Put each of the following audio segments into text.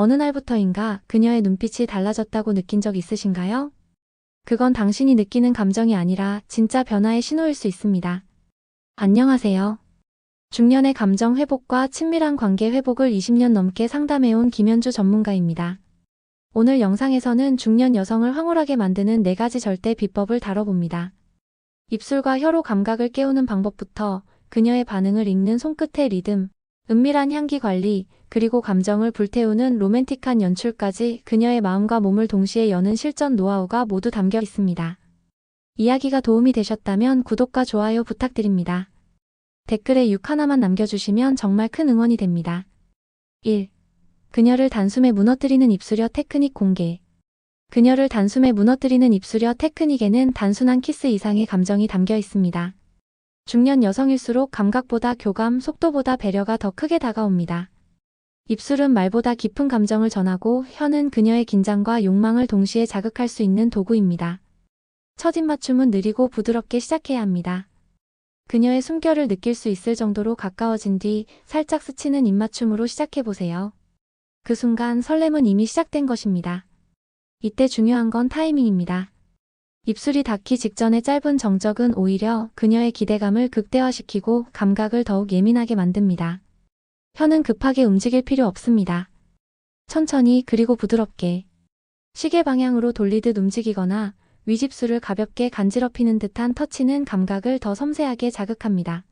어느 날부터인가 그녀의 눈빛이 달라졌다고 느낀 적 있으신가요? 그건 당신이 느끼는 감정이 아니라 진짜 변화의 신호일 수 있습니다. 안녕하세요. 중년의 감정 회복과 친밀한 관계 회복을 20년 넘게 상담해온 김현주 전문가입니다. 오늘 영상에서는 중년 여성을 황홀하게 만드는 4가지 절대 비법을 다뤄봅니다. 입술과 혀로 감각을 깨우는 방법부터 그녀의 반응을 읽는 손끝의 리듬, 은밀한 향기 관리, 그리고 감정을 불태우는 로맨틱한 연출까지 그녀의 마음과 몸을 동시에 여는 실전 노하우가 모두 담겨 있습니다. 이야기가 도움이 되셨다면 구독과 좋아요 부탁드립니다. 댓글에 6 하나만 남겨주시면 정말 큰 응원이 됩니다. 1. 그녀를 단숨에 무너뜨리는 입술여 테크닉 공개. 그녀를 단숨에 무너뜨리는 입술여 테크닉에는 단순한 키스 이상의 감정이 담겨 있습니다. 중년 여성일수록 감각보다 교감, 속도보다 배려가 더 크게 다가옵니다. 입술은 말보다 깊은 감정을 전하고 혀는 그녀의 긴장과 욕망을 동시에 자극할 수 있는 도구입니다. 첫 입맞춤은 느리고 부드럽게 시작해야 합니다. 그녀의 숨결을 느낄 수 있을 정도로 가까워진 뒤 살짝 스치는 입맞춤으로 시작해보세요. 그 순간 설렘은 이미 시작된 것입니다. 이때 중요한 건 타이밍입니다. 입술이 닿기 직전의 짧은 정적은 오히려 그녀의 기대감을 극대화시키고 감각을 더욱 예민하게 만듭니다. 혀는 급하게 움직일 필요 없습니다. 천천히 그리고 부드럽게 시계 방향으로 돌리듯 움직이거나 위집술을 가볍게 간지럽히는 듯한 터치는 감각을 더 섬세하게 자극합니다.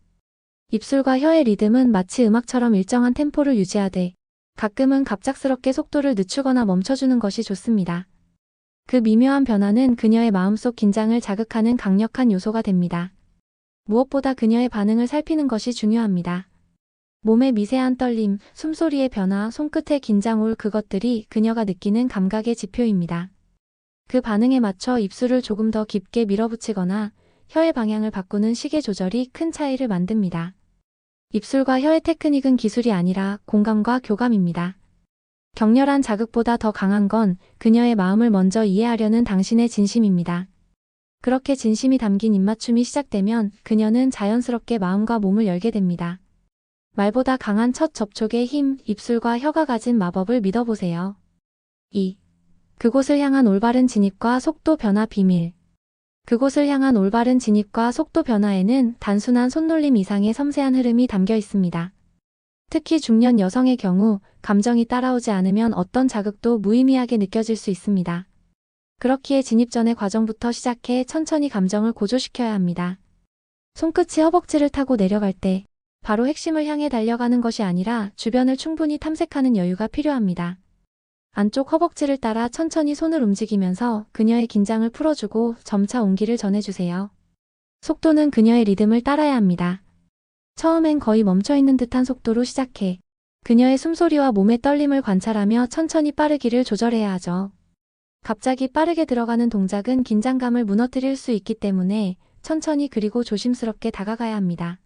입술과 혀의 리듬은 마치 음악처럼 일정한 템포를 유지하되 가끔은 갑작스럽게 속도를 늦추거나 멈춰주는 것이 좋습니다. 그 미묘한 변화는 그녀의 마음속 긴장을 자극하는 강력한 요소가 됩니다. 무엇보다 그녀의 반응을 살피는 것이 중요합니다. 몸의 미세한 떨림, 숨소리의 변화, 손끝의 긴장 올 그것들이 그녀가 느끼는 감각의 지표입니다. 그 반응에 맞춰 입술을 조금 더 깊게 밀어붙이거나 혀의 방향을 바꾸는 시계 조절이 큰 차이를 만듭니다. 입술과 혀의 테크닉은 기술이 아니라 공감과 교감입니다. 격렬한 자극보다 더 강한 건 그녀의 마음을 먼저 이해하려는 당신의 진심입니다. 그렇게 진심이 담긴 입맞춤이 시작되면 그녀는 자연스럽게 마음과 몸을 열게 됩니다. 말보다 강한 첫 접촉의 힘, 입술과 혀가 가진 마법을 믿어보세요. 2. 그곳을 향한 올바른 진입과 속도 변화 비밀. 그곳을 향한 올바른 진입과 속도 변화에는 단순한 손놀림 이상의 섬세한 흐름이 담겨 있습니다. 특히 중년 여성의 경우 감정이 따라오지 않으면 어떤 자극도 무의미하게 느껴질 수 있습니다. 그렇기에 진입 전의 과정부터 시작해 천천히 감정을 고조시켜야 합니다. 손끝이 허벅지를 타고 내려갈 때 바로 핵심을 향해 달려가는 것이 아니라 주변을 충분히 탐색하는 여유가 필요합니다. 안쪽 허벅지를 따라 천천히 손을 움직이면서 그녀의 긴장을 풀어주고 점차 온기를 전해주세요. 속도는 그녀의 리듬을 따라야 합니다. 처음엔 거의 멈춰있는 듯한 속도로 시작해 그녀의 숨소리와 몸의 떨림을 관찰하며 천천히 빠르기를 조절해야 하죠. 갑자기 빠르게 들어가는 동작은 긴장감을 무너뜨릴 수 있기 때문에 천천히 그리고 조심스럽게 다가가야 합니다.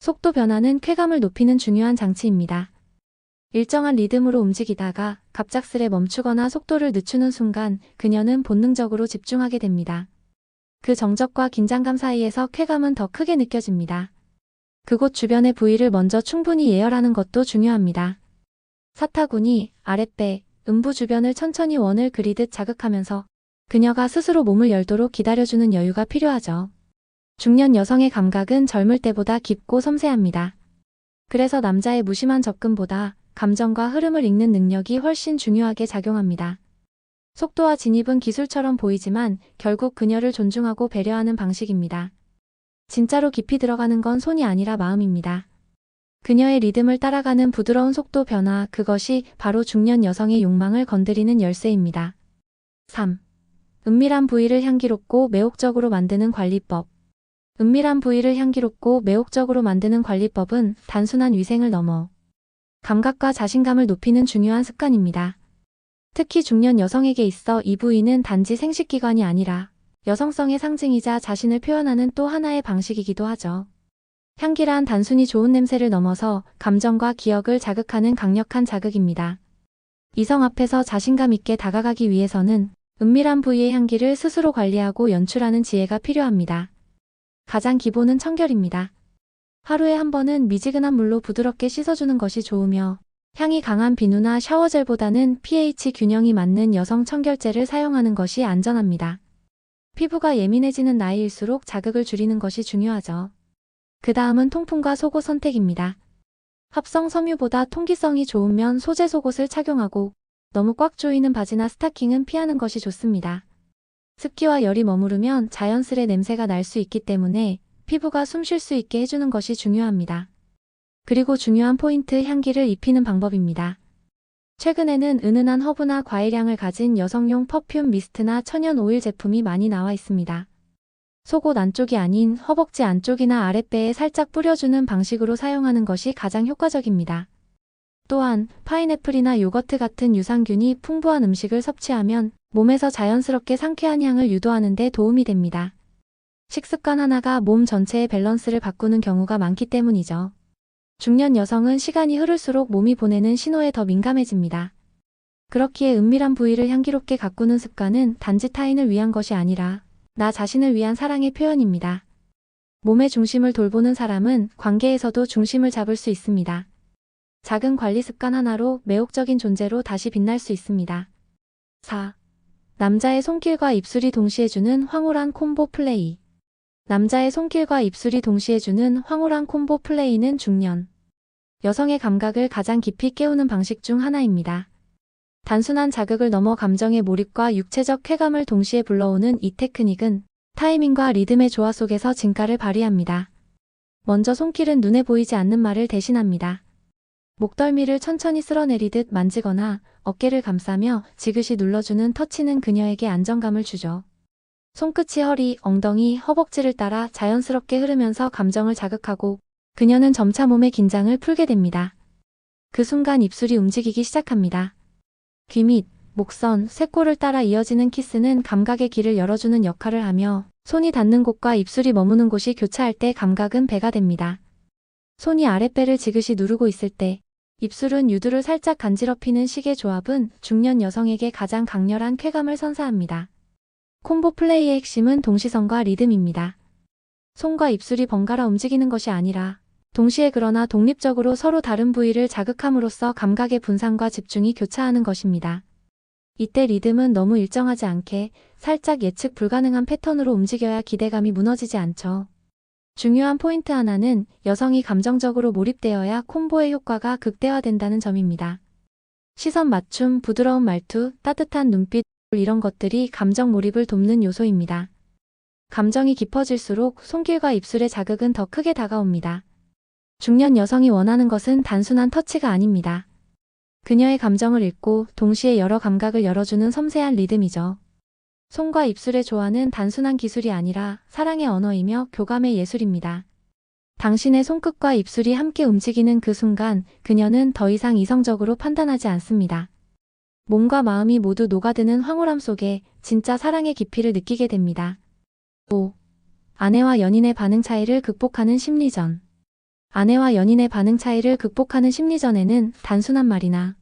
속도 변화는 쾌감을 높이는 중요한 장치입니다. 일정한 리듬으로 움직이다가 갑작스레 멈추거나 속도를 늦추는 순간 그녀는 본능적으로 집중하게 됩니다. 그 정적과 긴장감 사이에서 쾌감은 더 크게 느껴집니다. 그곳 주변의 부위를 먼저 충분히 예열하는 것도 중요합니다. 사타구니, 아랫배, 음부 주변을 천천히 원을 그리듯 자극하면서 그녀가 스스로 몸을 열도록 기다려주는 여유가 필요하죠. 중년 여성의 감각은 젊을 때보다 깊고 섬세합니다. 그래서 남자의 무심한 접근보다 감정과 흐름을 읽는 능력이 훨씬 중요하게 작용합니다. 속도와 진입은 기술처럼 보이지만 결국 그녀를 존중하고 배려하는 방식입니다. 진짜로 깊이 들어가는 건 손이 아니라 마음입니다. 그녀의 리듬을 따라가는 부드러운 속도 변화, 그것이 바로 중년 여성의 욕망을 건드리는 열쇠입니다. 3. 은밀한 부위를 향기롭고 매혹적으로 만드는 관리법. 은밀한 부위를 향기롭고 매혹적으로 만드는 관리법은 단순한 위생을 넘어 감각과 자신감을 높이는 중요한 습관입니다. 특히 중년 여성에게 있어 이 부위는 단지 생식기관이 아니라 여성성의 상징이자 자신을 표현하는 또 하나의 방식이기도 하죠. 향기란 단순히 좋은 냄새를 넘어서 감정과 기억을 자극하는 강력한 자극입니다. 이성 앞에서 자신감 있게 다가가기 위해서는 은밀한 부위의 향기를 스스로 관리하고 연출하는 지혜가 필요합니다. 가장 기본은 청결입니다. 하루에 한 번은 미지근한 물로 부드럽게 씻어주는 것이 좋으며 향이 강한 비누나 샤워젤보다는 pH 균형이 맞는 여성 청결제를 사용하는 것이 안전합니다. 피부가 예민해지는 나이일수록 자극을 줄이는 것이 중요하죠. 그 다음은 통풍과 속옷 선택입니다. 합성 섬유보다 통기성이 좋으면 소재 속옷을 착용하고 너무 꽉 조이는 바지나 스타킹은 피하는 것이 좋습니다. 습기와 열이 머무르면 자연스레 냄새가 날 수 있기 때문에 피부가 숨 쉴 수 있게 해주는 것이 중요합니다. 그리고 중요한 포인트 향기를 입히는 방법입니다. 최근에는 은은한 허브나 과일향을 가진 여성용 퍼퓸 미스트나 천연 오일 제품이 많이 나와 있습니다. 속옷 안쪽이 아닌 허벅지 안쪽이나 아랫배에 살짝 뿌려주는 방식으로 사용하는 것이 가장 효과적입니다. 또한 파인애플이나 요거트 같은 유산균이 풍부한 음식을 섭취하면 몸에서 자연스럽게 상쾌한 향을 유도하는 데 도움이 됩니다. 식습관 하나가 몸 전체의 밸런스를 바꾸는 경우가 많기 때문이죠. 중년 여성은 시간이 흐를수록 몸이 보내는 신호에 더 민감해집니다. 그렇기에 은밀한 부위를 향기롭게 가꾸는 습관은 단지 타인을 위한 것이 아니라 나 자신을 위한 사랑의 표현입니다. 몸의 중심을 돌보는 사람은 관계에서도 중심을 잡을 수 있습니다. 작은 관리 습관 하나로 매혹적인 존재로 다시 빛날 수 있습니다. 4. 남자의 손길과 입술이 동시에 주는 황홀한 콤보 플레이. 남자의 손길과 입술이 동시에 주는 황홀한 콤보 플레이는 중년. 여성의 감각을 가장 깊이 깨우는 방식 중 하나입니다. 단순한 자극을 넘어 감정의 몰입과 육체적 쾌감을 동시에 불러오는 이 테크닉은 타이밍과 리듬의 조화 속에서 진가를 발휘합니다. 먼저 손길은 눈에 보이지 않는 말을 대신합니다. 목덜미를 천천히 쓸어내리듯 만지거나 어깨를 감싸며 지그시 눌러주는 터치는 그녀에게 안정감을 주죠. 손끝이 허리, 엉덩이, 허벅지를 따라 자연스럽게 흐르면서 감정을 자극하고 그녀는 점차 몸의 긴장을 풀게 됩니다. 그 순간 입술이 움직이기 시작합니다. 귀 밑, 목선, 쇄골을 따라 이어지는 키스는 감각의 길을 열어주는 역할을 하며 손이 닿는 곳과 입술이 머무는 곳이 교차할 때 감각은 배가 됩니다. 손이 아랫배를 지그시 누르고 있을 때 입술은 유두를 살짝 간지럽히는 식의 조합은 중년 여성에게 가장 강렬한 쾌감을 선사합니다. 콤보 플레이의 핵심은 동시성과 리듬입니다. 손과 입술이 번갈아 움직이는 것이 아니라 동시에 그러나 독립적으로 서로 다른 부위를 자극함으로써 감각의 분산과 집중이 교차하는 것입니다. 이때 리듬은 너무 일정하지 않게 살짝 예측 불가능한 패턴으로 움직여야 기대감이 무너지지 않죠. 중요한 포인트 하나는 여성이 감정적으로 몰입되어야 콤보의 효과가 극대화된다는 점입니다. 시선 맞춤, 부드러운 말투, 따뜻한 눈빛, 이런 것들이 감정 몰입을 돕는 요소입니다. 감정이 깊어질수록 손길과 입술의 자극은 더 크게 다가옵니다. 중년 여성이 원하는 것은 단순한 터치가 아닙니다. 그녀의 감정을 읽고 동시에 여러 감각을 열어주는 섬세한 리듬이죠. 손과 입술의 조화는 단순한 기술이 아니라 사랑의 언어이며 교감의 예술입니다. 당신의 손끝과 입술이 함께 움직이는 그 순간 그녀는 더 이상 이성적으로 판단하지 않습니다. 몸과 마음이 모두 녹아드는 황홀함 속에 진짜 사랑의 깊이를 느끼게 됩니다. 5. 아내와 연인의 반응 차이를 극복하는 심리전. 아내와 연인의 반응 차이를 극복하는 심리전에는 단순한 말이나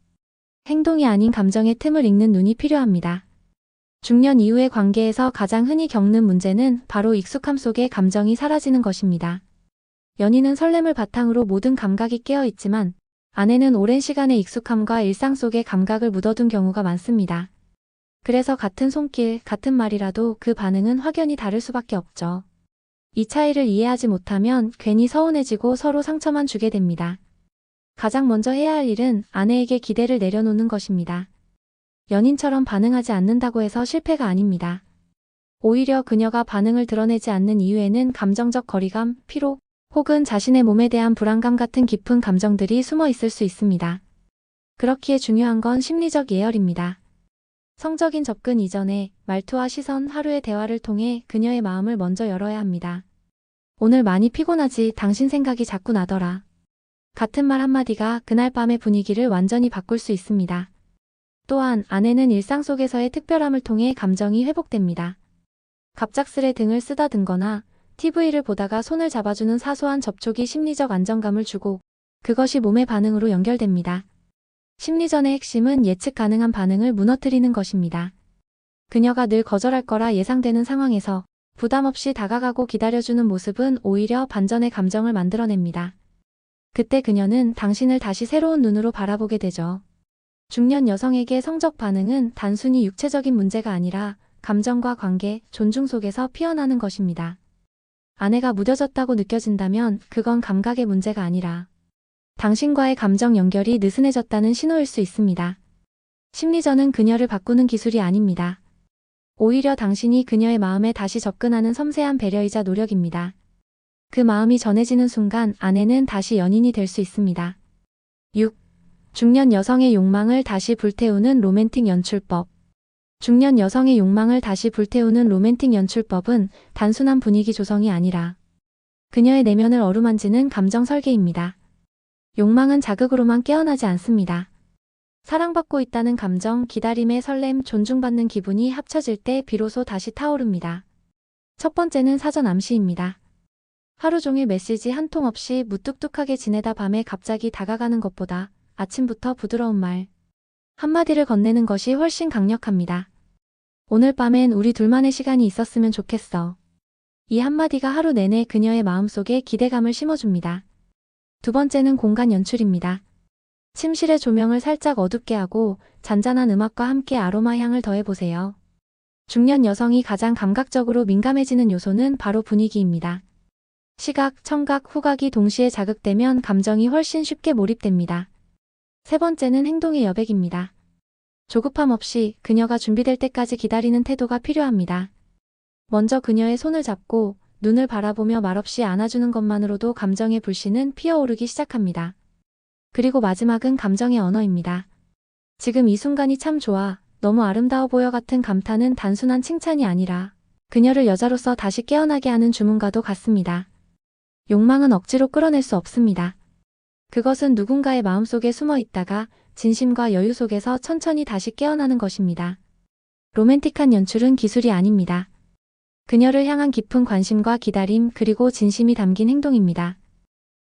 행동이 아닌 감정의 틈을 읽는 눈이 필요합니다. 중년 이후의 관계에서 가장 흔히 겪는 문제는 바로 익숙함 속에 감정이 사라지는 것입니다. 연인은 설렘을 바탕으로 모든 감각이 깨어 있지만 아내는 오랜 시간의 익숙함과 일상 속의 감각을 묻어둔 경우가 많습니다. 그래서 같은 손길, 같은 말이라도 그 반응은 확연히 다를 수밖에 없죠. 이 차이를 이해하지 못하면 괜히 서운해지고 서로 상처만 주게 됩니다. 가장 먼저 해야 할 일은 아내에게 기대를 내려놓는 것입니다. 연인처럼 반응하지 않는다고 해서 실패가 아닙니다. 오히려 그녀가 반응을 드러내지 않는 이유에는 감정적 거리감, 피로, 혹은 자신의 몸에 대한 불안감 같은 깊은 감정들이 숨어 있을 수 있습니다. 그렇기에 중요한 건 심리적 예열입니다. 성적인 접근 이전에 말투와 시선, 하루의 대화를 통해 그녀의 마음을 먼저 열어야 합니다. 오늘 많이 피곤하지 당신 생각이 자꾸 나더라. 같은 말 한마디가 그날 밤의 분위기를 완전히 바꿀 수 있습니다. 또한 아내는 일상 속에서의 특별함을 통해 감정이 회복됩니다. 갑작스레 등을 쓰다듬거나 TV를 보다가 손을 잡아주는 사소한 접촉이 심리적 안정감을 주고 그것이 몸의 반응으로 연결됩니다. 심리전의 핵심은 예측 가능한 반응을 무너뜨리는 것입니다. 그녀가 늘 거절할 거라 예상되는 상황에서 부담 없이 다가가고 기다려주는 모습은 오히려 반전의 감정을 만들어냅니다. 그때 그녀는 당신을 다시 새로운 눈으로 바라보게 되죠. 중년 여성에게 성적 반응은 단순히 육체적인 문제가 아니라 감정과 관계, 존중 속에서 피어나는 것입니다. 아내가 무뎌졌다고 느껴진다면 그건 감각의 문제가 아니라 당신과의 감정 연결이 느슨해졌다는 신호일 수 있습니다. 심리전은 그녀를 바꾸는 기술이 아닙니다. 오히려 당신이 그녀의 마음에 다시 접근하는 섬세한 배려이자 노력입니다. 그 마음이 전해지는 순간 아내는 다시 연인이 될 수 있습니다. 6. 중년 여성의 욕망을 다시 불태우는 로맨틱 연출법. 중년 여성의 욕망을 다시 불태우는 로맨틱 연출법은 단순한 분위기 조성이 아니라 그녀의 내면을 어루만지는 감정 설계입니다. 욕망은 자극으로만 깨어나지 않습니다. 사랑받고 있다는 감정, 기다림의 설렘, 존중받는 기분이 합쳐질 때 비로소 다시 타오릅니다. 첫 번째는 사전 암시입니다. 하루 종일 메시지 한 통 없이 무뚝뚝하게 지내다 밤에 갑자기 다가가는 것보다 아침부터 부드러운 말 한마디를 건네는 것이 훨씬 강력합니다. 오늘 밤엔 우리 둘만의 시간이 있었으면 좋겠어. 이 한마디가 하루 내내 그녀의 마음속에 기대감을 심어줍니다. 두 번째는 공간 연출입니다. 침실의 조명을 살짝 어둡게 하고 잔잔한 음악과 함께 아로마 향을 더해보세요. 중년 여성이 가장 감각적으로 민감해지는 요소는 바로 분위기입니다. 시각, 청각, 후각이 동시에 자극되면 감정이 훨씬 쉽게 몰입됩니다. 세 번째는 행동의 여백입니다. 조급함 없이 그녀가 준비될 때까지 기다리는 태도가 필요합니다. 먼저 그녀의 손을 잡고 눈을 바라보며 말없이 안아주는 것만으로도 감정의 불씨는 피어오르기 시작합니다. 그리고 마지막은 감정의 언어입니다. 지금 이 순간이 참 좋아, 너무 아름다워 보여 같은 감탄은 단순한 칭찬이 아니라 그녀를 여자로서 다시 깨어나게 하는 주문과도 같습니다. 욕망은 억지로 끌어낼 수 없습니다. 그것은 누군가의 마음속에 숨어 있다가 진심과 여유 속에서 천천히 다시 깨어나는 것입니다. 로맨틱한 연출은 기술이 아닙니다. 그녀를 향한 깊은 관심과 기다림 그리고 진심이 담긴 행동입니다.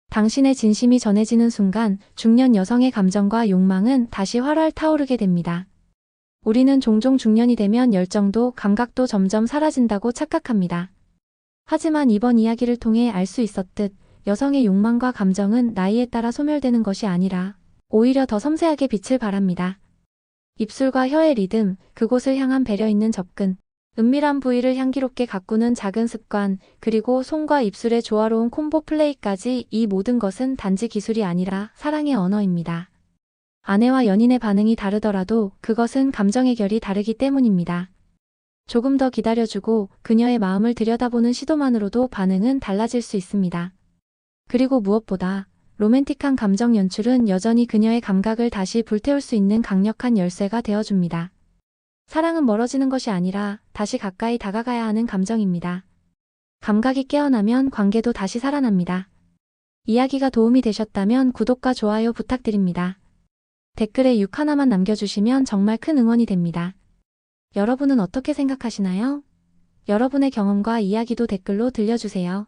당신의 진심이 전해지는 순간 중년 여성의 감정과 욕망은 다시 활활 타오르게 됩니다. 우리는 종종 중년이 되면 열정도 감각도 점점 사라진다고 착각합니다. 하지만 이번 이야기를 통해 알 수 있었듯 여성의 욕망과 감정은 나이에 따라 소멸되는 것이 아니라 오히려 더 섬세하게 빛을 발합니다. 입술과 혀의 리듬, 그곳을 향한 배려 있는 접근, 은밀한 부위를 향기롭게 가꾸는 작은 습관, 그리고 손과 입술의 조화로운 콤보 플레이까지 이 모든 것은 단지 기술이 아니라 사랑의 언어입니다. 아내와 연인의 반응이 다르더라도 그것은 감정의 결이 다르기 때문입니다. 조금 더 기다려주고 그녀의 마음을 들여다보는 시도만으로도 반응은 달라질 수 있습니다. 그리고 무엇보다 로맨틱한 감정 연출은 여전히 그녀의 감각을 다시 불태울 수 있는 강력한 열쇠가 되어줍니다. 사랑은 멀어지는 것이 아니라 다시 가까이 다가가야 하는 감정입니다. 감각이 깨어나면 관계도 다시 살아납니다. 이야기가 도움이 되셨다면 구독과 좋아요 부탁드립니다. 댓글에 6 하나만 남겨주시면 정말 큰 응원이 됩니다. 여러분은 어떻게 생각하시나요? 여러분의 경험과 이야기도 댓글로 들려주세요.